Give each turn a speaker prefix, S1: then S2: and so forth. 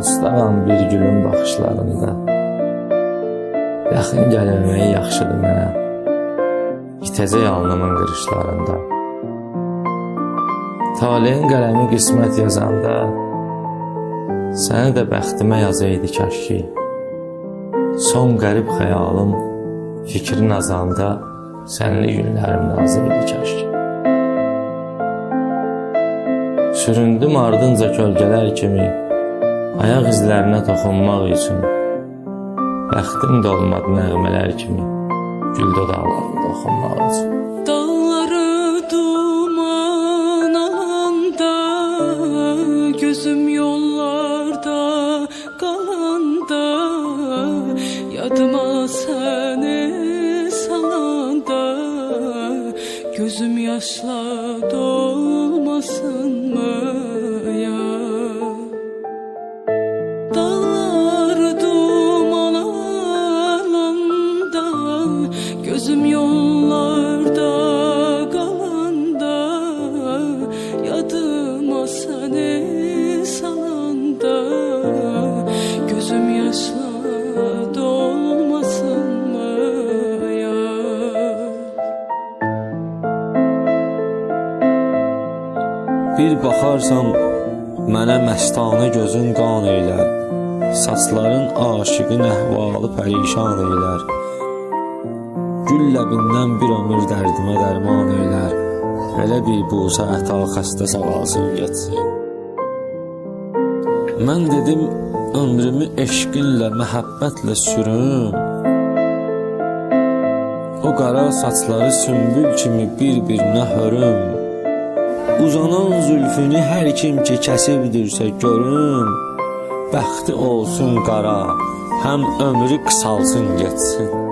S1: Ustavam bir gülün baxışlarında. Yaxın gəlməyi yaxşıdır mənə. İtəcək alnımın qırışlarında. Taleyin qələmi qismət yazanda Səni də bəxtimə yazaydı kaş ki Son qərib xəyalım fikrin azanda Sənli günlərim nazıydı kaş ki Süründüm ardınca kölgələr kimi Ayaq izlərinə toxunmaq üçün Bəxtim də olmadı nəğmələr kimi Gül dodaqlarında oxunmaq üçün.
S2: Dağları duman alanda Gözüm yollarda kalanda Yadıma seni salanda Gözüm yaşla dolmasın mı Gözüm yollarda kalanda Yadıma seni salanda Gözüm yaşla dolmasın mı ya?
S3: Bir baxarsan mənə məstanə gözün qan eylər Saçların aşiqin əhvalı pərişan eylər Gül ləbindən bir ömür dərdimə dərman eylər. Belə bir busa əta xəstə sağalsın getsin. Mən dedim ömrümü eşqinlə, məhəbbətlə sürüm. O qara saçları sümbül kimi bir-birinə hörüm. Uzanan zülfünü hər kim ki kəsibdirsə görüm. Bəxti olsun qara, həm ömrü qısalsın getsin